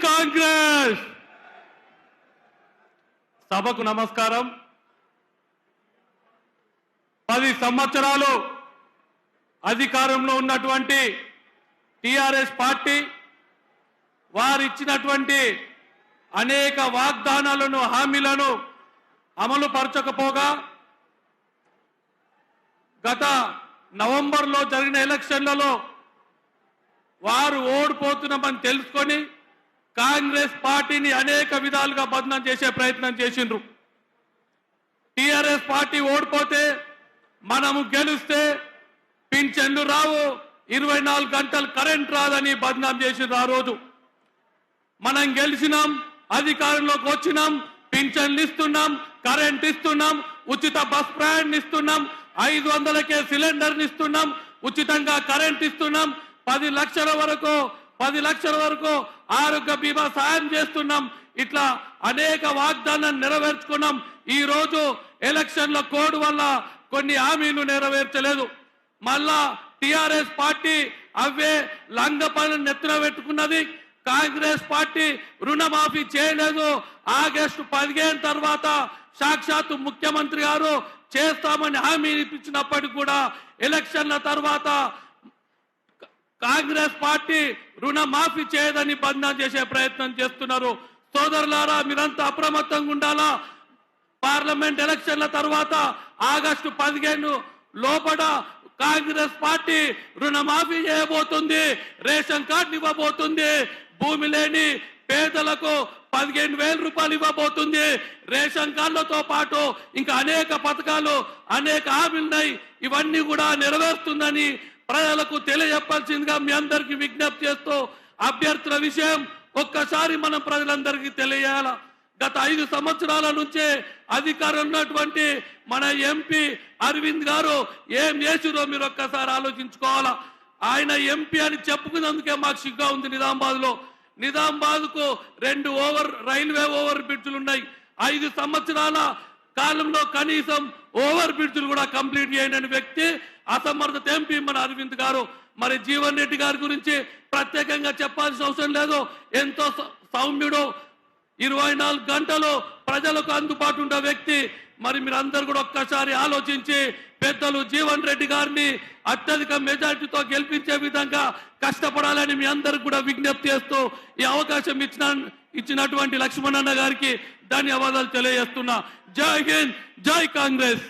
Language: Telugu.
కాంగ్రెస్! సభకు నమస్కారం. పది సంవత్సరాలు అధికారంలో ఉన్నటువంటి టిఆర్ఎస్ పార్టీ వారిచ్చినటువంటి అనేక వాగ్దానాలను హామీలను అమలు పరచకపోగా గత నవంబర్లో జరిగిన ఎలక్షన్లలో వారు ఓడిపోతున్నామని తెలుసుకొని కాంగ్రెస్ పార్టీని అనేక విధాలుగా బదనం చేసే ప్రయత్నం చేసిండ్రు. టిఆర్ఎస్ పార్టీ ఓడిపోతే మనము గెలిస్తే పింఛన్లు రావు ఇరవై నాలుగు గంటలు కరెంట్ రాదని బదనాం చేసిండ్రు ఆ రోజు. మనం గెలిచినాం అధికారంలోకి వచ్చినాం పింఛన్లు ఇస్తున్నాం కరెంట్ ఇస్తున్నాం ఉచిత బస్ ప్రయాణం ఇస్తున్నాం ఐదు వందలకే సిలిండర్ ఇస్తున్నాం ఉచితంగా కరెంట్ ఇస్తున్నాం పది లక్షల వరకు పది లక్షల వరకు ఆరోగ్య బీమా సాయం చేస్తున్నాం. ఇట్లా అనేక వాగ్దానాలు నెరవేర్చుకున్నాం. ఈ రోజు ఎలక్షన్ల కోడ్ వల్ల కొన్ని హామీలు నెరవేర్చలేదు. మళ్ళా టిఆర్ఎస్ పార్టీ అవే లంగ పనులు నెత్తిన పెట్టుకున్నది. కాంగ్రెస్ పార్టీ రుణమాఫీ చేయలేదు. ఆగస్టు పదిహేను తర్వాత సాక్షాత్తు ముఖ్యమంత్రి గారు చేస్తామని హామీ ఇప్పించినప్పటికీ కూడా ఎలక్షన్ల తర్వాత కాంగ్రెస్ పార్టీ రుణమాఫీ చేయదని బంధం చేసే ప్రయత్నం చేస్తున్నారు. సోదరులారా మీరంతా అప్రమత్తంగా ఉండాలా? పార్లమెంట్ ఎలక్షన్ల తర్వాత ఆగస్టు పదిహేను లోపల కాంగ్రెస్ పార్టీ రుణమాఫీ చేయబోతుంది రేషన్ కార్డు ఇవ్వబోతుంది భూమి లేని పేదలకు పదిహేను వేల రూపాయలు ఇవ్వబోతుంది రేషన్ కార్డులతో పాటు ఇంకా అనేక పథకాలు అనేక హామీలున్నాయి. ఇవన్నీ కూడా నెరవేరుస్తుందని ప్రజలకు తెలియజెప్పాల్సిందిగా మీ అందరికీ విజ్ఞప్తి చేస్తూ అభ్యర్థుల విషయం ఒక్కసారి మనం ప్రజలందరికీ తెలియాల గత ఐదు సంవత్సరాల నుంచే అధికారం ఉన్నటువంటి మన ఎంపీ అరవింద్ గారు ఏం చేసిరో మీరు ఒక్కసారి ఆలోచించుకోవాలా. ఆయన ఎంపీ అని చెప్పుకున్నందుకే మాకు సిగ్గా ఉంది నిజామాబాద్లో నిజామాబాద్కు రెండు ఓవర్ రైల్వే ఓవర్ బ్రిడ్జ్లు ఉన్నాయి ఐదు సంవత్సరాల కాలంలో కనీసం ఓవర్ బ్రిడ్జ్లు కూడా కంప్లీట్ చేయని వ్యక్తి అసమర్థత ఎంపీ మన అరవింద్ గారు? మరి జీవన్ రెడ్డి గారి గురించి ప్రత్యేకంగా చెప్పాల్సిన అవసరం లేదు. ఎంతో సౌమ్యుడు. ఇరవై నాలుగు గంటలు ప్రజలకు అందుబాటు ఉండే వ్యక్తి. మరి మీరందరూ కూడా ఒక్కసారి ఆలోచించి పెద్దలు జీవన్ రెడ్డి గారిని అత్యధిక మెజార్టీతో గెలిపించే విధంగా కష్టపడాలని మీ అందరికి కూడా విజ్ఞప్తి చేస్తూ ఈ అవకాశం ఇచ్చిన ఇచ్చినటువంటి లక్ష్మణన్న గారికి ధన్యవాదాలు తెలియజేస్తున్నా. జై హింద్ జై కాంగ్రెస్.